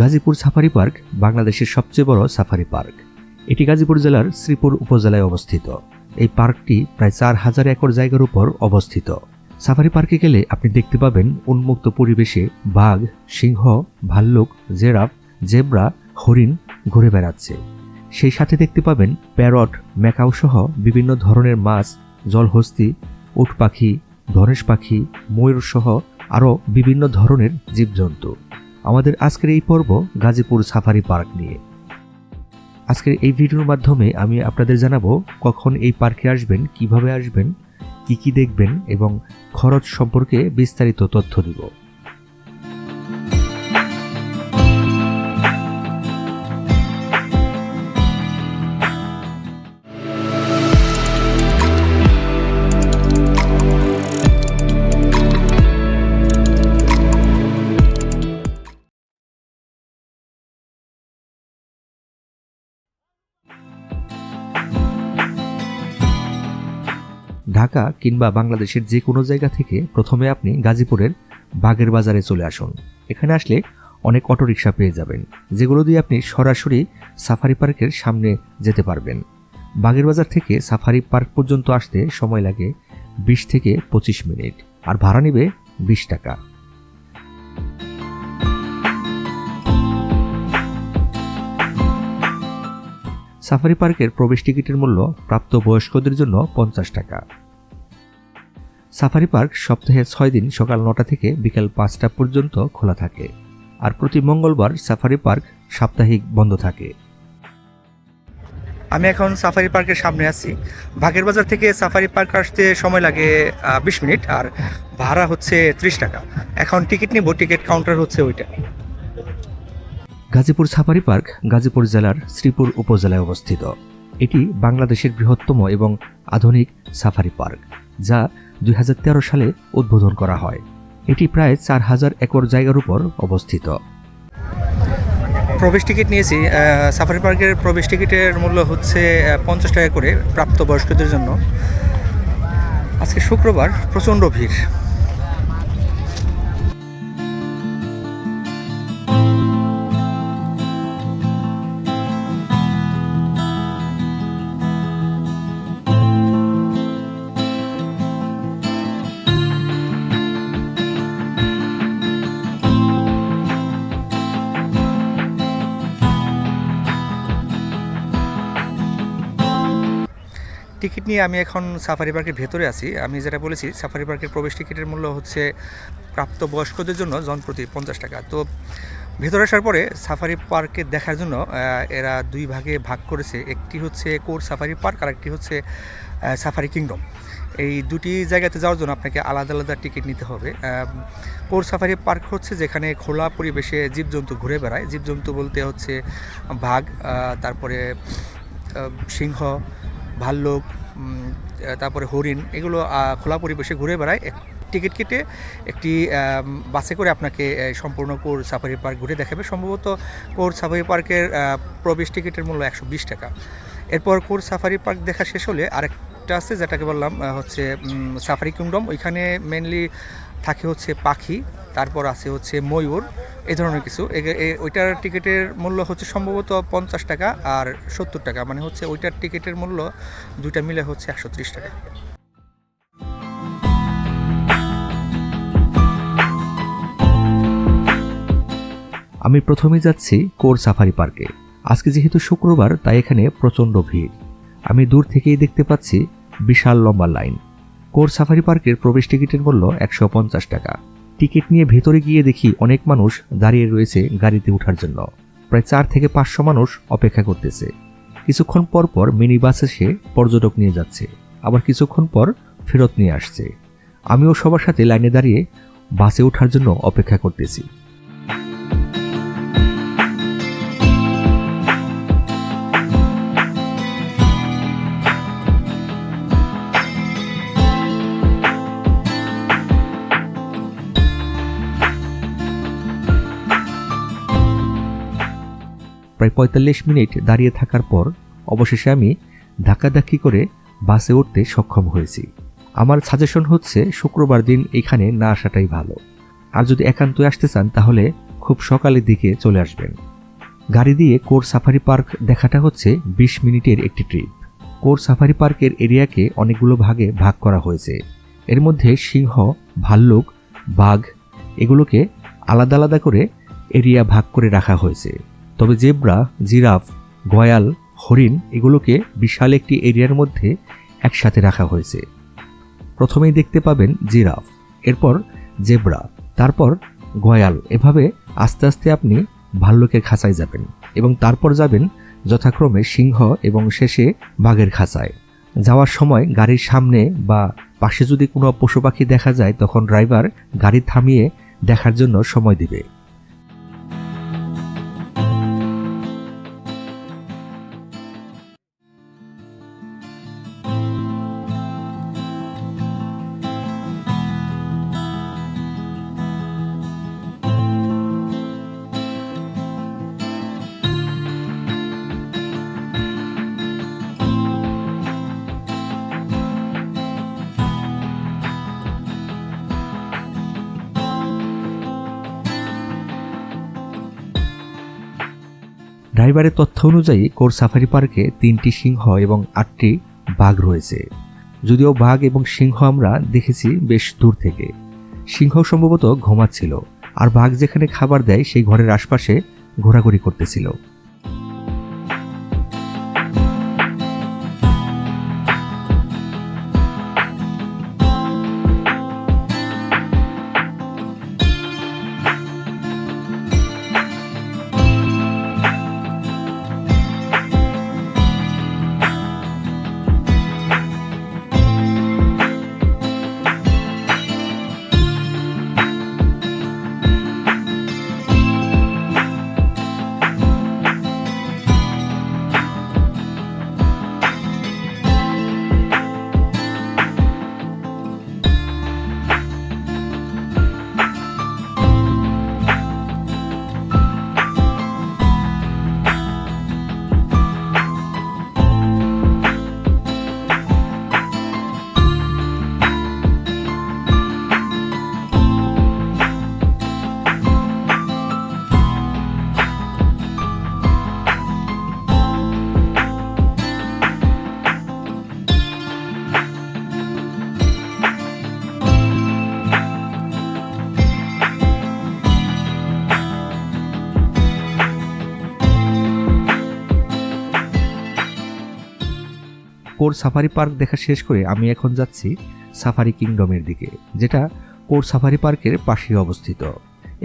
Gazipur safari park বাংলাদেশের সবচেয়ে বড় সাফারি পার্ক। এটি গাজীপুর জেলার শ্রীপুর উপজেলায় অবস্থিত। এই পার্কটি প্রায় চার হাজার একর জায়গার উপর অবস্থিত। সাফারি পার্কে গেলে আপনি দেখতে পাবেন উন্মুক্ত পরিবেশে বাঘ, সিংহ, ভাল্লুক, জেরাফ, জেব্রা, হরিণ ঘুরে বেড়াচ্ছে। সেই সাথে দেখতে পাবেন প্যারট, ম্যাকাও সহ বিভিন্ন ধরনের মাছ, জলহস্তি উট পাখি ধনেশ পাখি, ময়ূর সহ আরও বিভিন্ন ধরনের জীবজন্তু। আমাদের আজকের এই পর্ব গাজীপুর সাফারি পার্ক নিয়ে। আজকের এই ভিডিওর মাধ্যমে আমি আপনাদের জানাব কখন এই পার্কে আসবেন, কীভাবে আসবেন, কি কি দেখবেন এবং খরচ সম্পর্কে বিস্তারিত তথ্য দিব। ঢাকা কিংবা বাংলাদেশের যে কোনো জায়গা থেকে প্রথমে আপনি গাজীপুরের বাগের বাজারে চলে আসুন। এখানে আসলে অনেক অটোরিকশা পেয়ে যাবেন, যেগুলো দিয়ে আপনি সরাসরি সাফারি পার্কের সামনে যেতে পারবেন। বাগের বাজার থেকে সাফারি পার্ক পর্যন্ত আসতে সময় লাগে বিশ থেকে পঁচিশ মিনিট, আর ভাড়া নেবে বিশ টাকা। সাফারি পার্কের প্রবেশ টিকিটের মূল্য প্রাপ্ত বয়স্কদের জন্য পঞ্চাশ টাকা। সাফারি পার্ক সপ্তাহে ছয় দিন সকাল নটা থেকে বিকাল পাঁচটা পর্যন্ত খোলা থাকে আর প্রতি মঙ্গলবার সাফারি পার্ক সাপ্তাহিক বন্ধ থাকে। আমি এখন সাফারি পার্কের সামনে আছি। বাগের বাজার থেকে সাফারি পার্ক আসতে সময় লাগে বিশ মিনিট আর ভাড়া হচ্ছে ত্রিশ টাকা। এখন টিকিট নিব টিকিট কাউন্টার হচ্ছে ওইটা। গাজীপুর সাফারি পার্ক গাজীপুর জেলার শ্রীপুর উপজেলায় অবস্থিত। এটি বাংলাদেশের বৃহত্তম এবং আধুনিক সাফারি পার্ক যা দু হাজার তেরো সালে উদ্বোধন করা হয়। এটি প্রায় চার হাজার একর জায়গার উপর অবস্থিত। প্রবেশ টিকিট নিয়েছি সাফারি পার্কের প্রবেশ টিকিটের মূল্য হচ্ছে পঞ্চাশ টাকা করে প্রাপ্তবয়স্কদের জন্য। আজকে শুক্রবার প্রচণ্ড ভিড়। টিকিট নিয়ে আমি এখন সাফারি পার্কের ভেতরে আছি। আমি যেটা বলেছি সাফারি পার্কের প্রবেশ টিকিটের মূল্য হচ্ছে প্রাপ্তবয়স্কদের জন্য জনপ্রতি পঞ্চাশ টাকা। তো ভেতরে আসার পরে সাফারি পার্কে দেখার জন্য এরা দুই ভাগে ভাগ করেছে। একটি হচ্ছে কোর সাফারি পার্ক আর একটি হচ্ছে সাফারি কিংডম এই দুটি জায়গাতে যাওয়ার জন্য আপনাকে আলাদা আলাদা টিকিট নিতে হবে। কোর সাফারি পার্ক হচ্ছে যেখানে খোলা পরিবেশে জীবজন্তু ঘুরে বেড়ায়। জীবজন্তু বলতে হচ্ছে বাঘ তারপরে সিংহ, ভাল্লুক তারপরে হরিণ, এগুলো খোলা পরিবেশে ঘুরে বেড়ায়। টিকিট কেটে একটি বাসে করে আপনাকে সম্পূর্ণ কোর সাফারি পার্ক ঘুরে দেখাবে। সম্ভবত কোর সাফারি পার্কের প্রবেশ টিকিটের মূল্য একশো বিশ টাকা। এরপর কোর সাফারি পার্ক দেখা শেষ হলে আরেকটা আছে, যেটাকে বললাম হচ্ছে সাফারি কিংডম। ওইখানে মেনলি থাকে হচ্ছে পাখি, তারপর আছে হচ্ছে ময়ূর, এ ধরনের কিছু। ওইটার টিকিটের মূল্য হচ্ছে সম্ভবত পঞ্চাশ টাকা আর সত্তর টাকা। মানে হচ্ছে ওইটার টিকিটের মূল্য দুইটা মিলে হচ্ছে একশো ত্রিশ টাকা। আমি প্রথমেই যাচ্ছি কোর সাফারি পার্কে। আজকে যেহেতু শুক্রবার, তাই এখানে প্রচণ্ড ভিড়। আমি দূর থেকেই দেখতে পাচ্ছি বিশাল লম্বা লাইন। কোর সাফারি পার্কের প্রবেশ টিকিটের মূল্য একশো পঞ্চাশ টাকা। টিকিট নিয়ে ভেতরে গিয়ে দেখি অনেক মানুষ দাঁড়িয়ে রয়েছে গাড়িতে ওঠার জন্য। প্রায় চার থেকে পাঁচশো মানুষ অপেক্ষা করতেছে। কিছুক্ষণ পর পর মিনি বাস এসে পর্যটক নিয়ে যাচ্ছে। আবার কিছুক্ষণ পর ফেরত নিয়ে আসছে। আমিও সবার সাথে লাইনে দাঁড়িয়ে বাসে ওঠার জন্য অপেক্ষা করতেছি। প্রায় পঁয়তাল্লিশ মিনিট দাঁড়িয়ে থাকার পর অবশেষে আমি ধাক্কাধাক্কি করে বাসে উঠতে সক্ষম হয়েছি। আমার সাজেশন হচ্ছে শুক্রবার দিন এখানে না আসাটাই ভালো। আর যদি একান্তই আসতে চান, তাহলে খুব সকালের দিকে চলে আসবেন। গাড়ি দিয়ে কোর সাফারি পার্ক দেখাটা হচ্ছে বিশ মিনিটের একটি ট্রিপ। কোর সাফারি পার্কের এরিয়াকে অনেকগুলো ভাগে ভাগ করা হয়েছে। এর মধ্যে সিংহ, ভাল্লুক, বাঘ এগুলোকে আলাদা আলাদা করে এরিয়া ভাগ করে রাখা হয়েছে। তবে জেব্রা, জিরাফ, গয়াল, হরিণ এগুলোকে বিশাল একটি এরিয়ার মধ্যে একসাথে রাখা হয়েছে। প্রথমেই দেখতে পাবেন জিরাফ, এরপর জেব্রা, তারপর গয়াল। এভাবে আস্তে আস্তে আপনি ভাল্লুকের খাঁচায় যাবেন এবং তারপর যাবেন যথাক্রমে সিংহ এবং শেষে বাঘের খাঁচায়। যাওয়ার সময় গাড়ির সামনে বা পাশে যদি কোনো পশু পাখি দেখা যায়, তখন ড্রাইভার গাড়ি থামিয়ে দেখার জন্য সময় দিবে। ড্রাইভারের তথ্য অনুযায়ী কোর সাফারি পার্কে তিনটি সিংহ এবং আটটি বাঘ রয়েছে। যদিও বাঘ এবং সিংহ আমরা দেখেছি বেশ দূর থেকে। সিংহ সম্ভবত ঘুমাচ্ছিল, আর বাঘ যেখানে খাবার দেয় সেই ঘরের আশপাশে ঘোরাঘুরি করতেছিল। কোর সাফারি পার্ক দেখা শেষ করে আমি এখন যাচ্ছি সাফারি কিংডমের দিকে, যেটা কোর সাফারি পার্কের পাশেই অবস্থিত।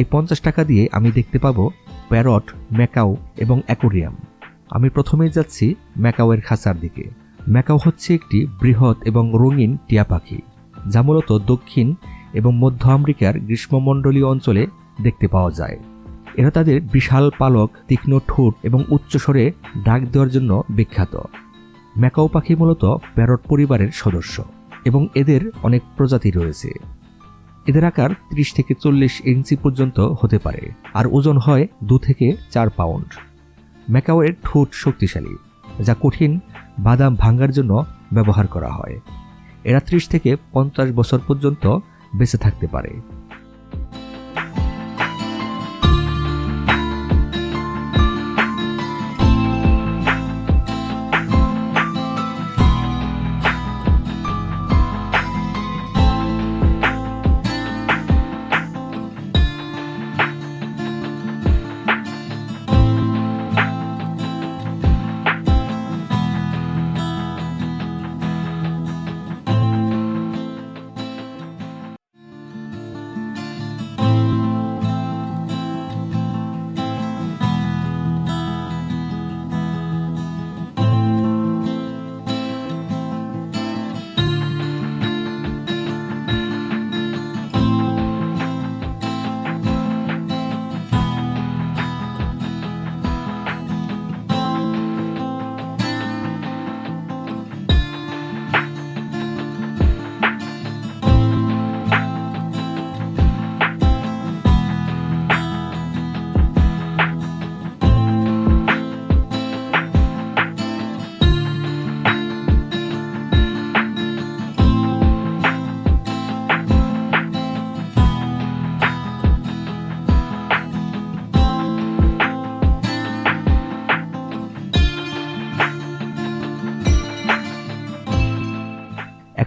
এই পঞ্চাশ টাকা দিয়ে আমি দেখতে পাবো প্যারট, ম্যাকাও এবং অ্যাকোরিয়াম। আমি প্রথমেই যাচ্ছি ম্যাকাওয়ের খাঁচার দিকে। ম্যাকাও হচ্ছে একটি বৃহৎ এবং রঙিন টিয়া পাখি, যা মূলত দক্ষিণ এবং মধ্য আমেরিকার গ্রীষ্মমণ্ডলীয় অঞ্চলে দেখতে পাওয়া যায়। এরা তাদের বিশাল পালক, তীক্ষ্ণ ঠোঁট এবং উচ্চস্বরে ডাক দেওয়ার জন্য বিখ্যাত। ম্যাকাও পাখি মূলত প্যারট পরিবারের সদস্য এবং এদের অনেক প্রজাতি রয়েছে। এদের আকার ত্রিশ থেকে চল্লিশ ইঞ্চি পর্যন্ত হতে পারে, আর ওজন হয় দু থেকে চার পাউন্ড। ম্যাকাওয়ের ঠোঁট শক্তিশালী, যা কঠিন বাদাম ভাঙার জন্য ব্যবহার করা হয়। এরা ত্রিশ থেকে পঞ্চাশ বছর পর্যন্ত বেঁচে থাকতে পারে।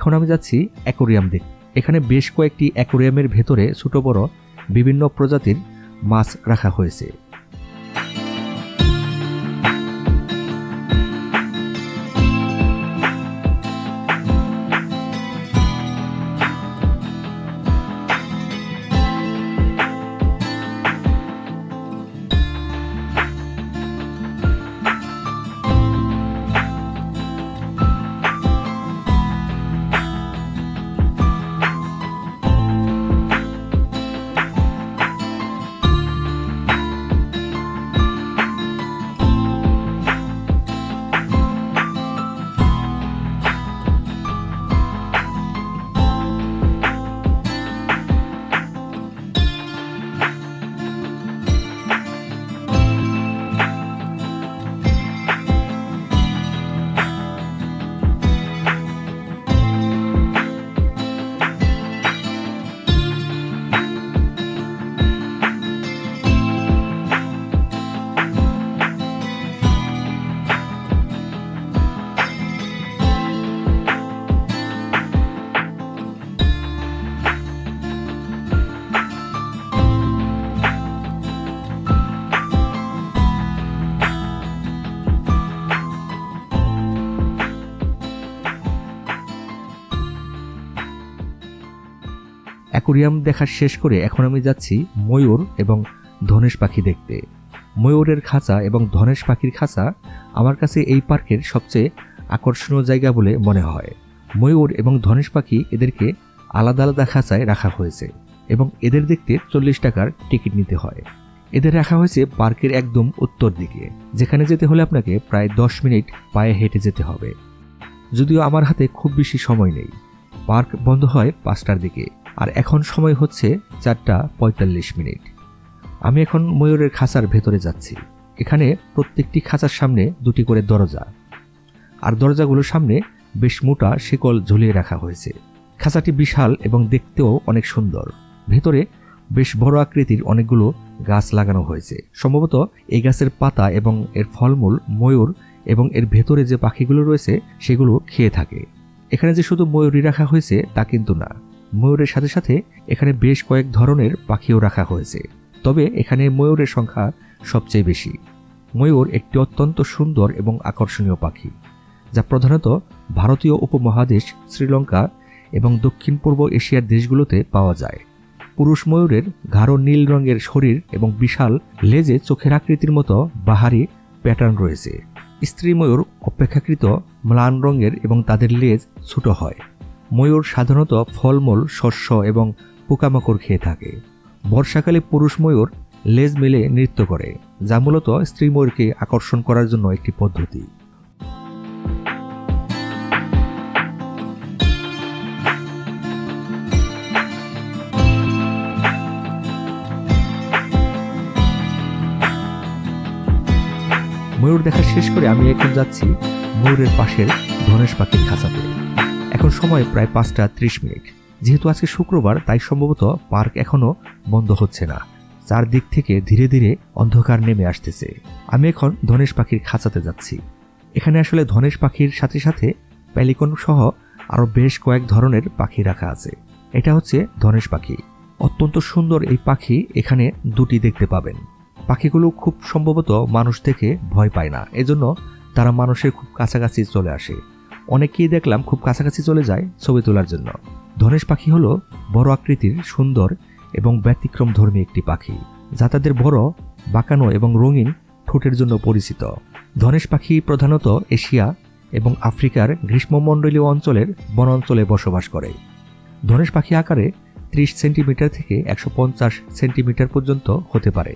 এখন আমি যাচ্ছি অ্যাকোরিয়াম দিক। এখানে বেশ কয়েকটি অ্যাকোরিয়ামের ভেতরে ছোট বড় বিভিন্ন প্রজাতির মাছ রাখা হয়েছে। অ্যাকোরিয়াম দেখা শেষ করে এখন আমি যাচ্ছি ময়ূর এবং ধনেশ পাখি দেখতে। ময়ূরের খাঁচা এবং ধনেশ পাখির খাঁচা আমার কাছে এই পার্কের সবচেয়ে আকর্ষণীয় জায়গা বলে মনে হয়। ময়ূর এবং ধনেশ পাখি এদেরকে আলাদা আলাদা খাঁচায় রাখা হয়েছে এবং এদের দেখতে চল্লিশ টাকার টিকিট নিতে হয়। এদের রাখা হয়েছে পার্কের একদম উত্তর দিকে, যেখানে যেতে হলে আপনাকে প্রায় দশ মিনিট পায়ে হেঁটে যেতে হবে। যদিও আমার হাতে খুব বেশি সময় নেই। পার্ক বন্ধ হয় পাঁচটার দিকে। আর এখন সময় হচ্ছে চারটা পঁয়তাল্লিশ মিনিট। আমি এখন ময়ূরের খাঁচার ভেতরে যাচ্ছি। এখানে প্রত্যেকটি খাঁচার সামনে দুটি করে দরজা। আর দরজাগুলোর সামনে বেশ মোটা শিকল ঝুলিয়ে রাখা হয়েছে। খাঁচাটি বিশাল এবং দেখতেও অনেক সুন্দর। ভেতরে বেশ বড় আকৃতির অনেকগুলো গাছ লাগানো হয়েছে। সম্ভবত এই গাছের পাতা এবং এর ফলমূল ময়ূর এবং এর ভেতরে যে পাখিগুলো রয়েছে, সেগুলো খেয়ে থাকে। এখানে যে শুধু ময়ূরই রাখা হয়েছে, তা কিন্তু না। ময়ূরের সাথে সাথে এখানে বেশ কয়েক ধরনের পাখিও রাখা হয়েছে। তবে এখানে ময়ূরের সংখ্যা সবচেয়ে বেশি। ময়ূর একটি অত্যন্ত সুন্দর এবং আকর্ষণীয় পাখি, যা প্রধানত ভারতীয় উপমহাদেশ, শ্রীলঙ্কা এবং দক্ষিণ পূর্ব এশিয়ার দেশগুলোতে পাওয়া যায়। পুরুষ ময়ূরের গাঢ় নীল রঙের শরীর এবং বিশাল লেজে চোখের আকৃতির মতো বাহারি প্যাটার্ন রয়েছে। স্ত্রী ময়ূর অপেক্ষাকৃত ম্লান রঙের এবং তাদের লেজ ছোট হয়। ময়ূর সাধারণত ফলমূল, শস্য এবং পোকামাকড় খেয়ে থাকে। বর্ষাকালে পুরুষ ময়ূর লেজ মেলে নৃত্য করে, যা মূলত স্ত্রী ময়ূরকে আকর্ষণ করার জন্য একটি পদ্ধতি। ময়ূর দেখা শেষ করে আমি এখন যাচ্ছি ময়ূরের পাশের ধনেশ পাখির খাঁচাতে। এখন সময় প্রায় পাঁচটা ত্রিশ মিনিট। যেহেতু আজকে শুক্রবার, তাই সম্ভবত পার্ক এখনও বন্ধ হচ্ছে না। চারদিক থেকে ধীরে ধীরে অন্ধকার নেমে আসতেছে। আমি এখন ধনেশ পাখির খাঁচাতে যাচ্ছি। এখানে আসলে ধনেশ পাখির সাথে সাথে প্যালিকন সহ আরও বেশ কয়েক ধরনের পাখি রাখা আছে। এটা হচ্ছে ধনেশ পাখি। অত্যন্ত সুন্দর এই পাখি এখানে দুটি দেখতে পাবেন। পাখিগুলো খুব সম্ভবত মানুষ থেকে ভয় পায় না। এজন্য তারা মানুষের খুব কাছাকাছি চলে আসে। অনেকেই দেখলাম খুব কাছাকাছি চলে যায় ছবি তোলার জন্য। ধনেশ পাখি হলো বড় আকৃতির, সুন্দর এবং ব্যতিক্রম ধর্মী একটি পাখি, যা তাদের বড়, বাঁকানো এবং রঙিন ঠোঁটের জন্য পরিচিত। ধনেশ পাখি প্রধানত এশিয়া এবং আফ্রিকার গ্রীষ্মমণ্ডলীয় অঞ্চলের বন অঞ্চলে বসবাস করে। ধনেশ পাখি আকারে ত্রিশ সেন্টিমিটার থেকে একশো পঞ্চাশ সেন্টিমিটার পর্যন্ত হতে পারে।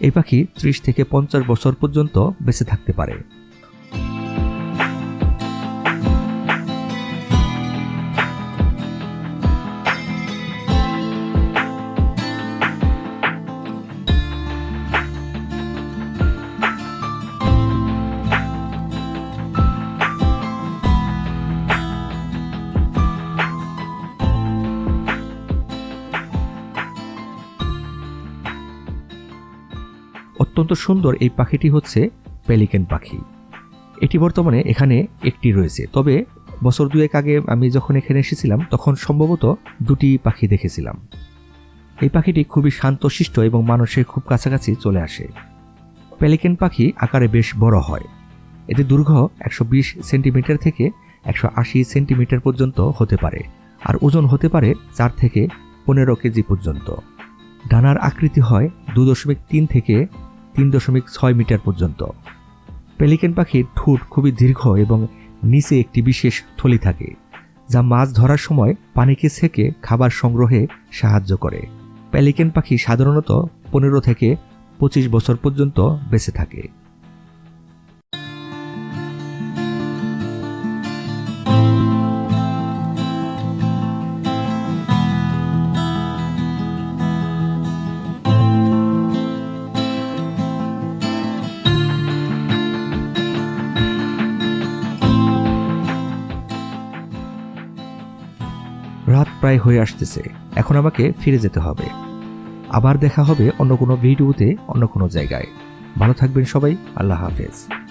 এই পাখি ত্রিশ থেকে পঞ্চাশ বছর পর্যন্ত বেঁচে থাকতে পারে। অত্যন্ত সুন্দর এই পাখিটি হচ্ছে পেলিকেন পাখি। এটি বর্তমানে এখানে একটি রয়েছে। তবে বছর দুয়েক আগে আমি যখন এখানে এসেছিলাম, তখন সম্ভবত দুটি পাখি দেখেছিলাম। এই পাখিটি খুবই শান্তশিষ্ট এবং মানুষের খুব কাছাকাছি চলে আসে। পেলিকেন পাখি আকারে বেশ বড় হয়। এতে দৈর্ঘ্য একশো বিশ সেন্টিমিটার থেকে একশো আশি সেন্টিমিটার পর্যন্ত হতে পারে আর ওজন হতে পারে চার থেকে পনেরো কেজি পর্যন্ত। ডানার আকৃতি হয় দু দশমিক তিন থেকে তিন দশমিক ছয় মিটার পর্যন্ত। পেলিকেন পাখির ঠোঁট খুবই দীর্ঘ এবং নিচে একটি বিশেষ থলি থাকে, যা মাছ ধরার সময় পানিকে সেকে খাবার সংগ্রহে সাহায্য করে। পেলিকেন পাখি সাধারণত পনেরো থেকে পঁচিশ বছর পর্যন্ত বেঁচে থাকে। প্রায় হয়ে আসতেছে। এখন আমাকে ফিরে যেতে হবে। আবার দেখা হবে অন্য কোনো ভিডিওতে, অন্য কোনো জায়গায়। ভালো থাকবেন সবাই। আল্লাহ হাফেজ।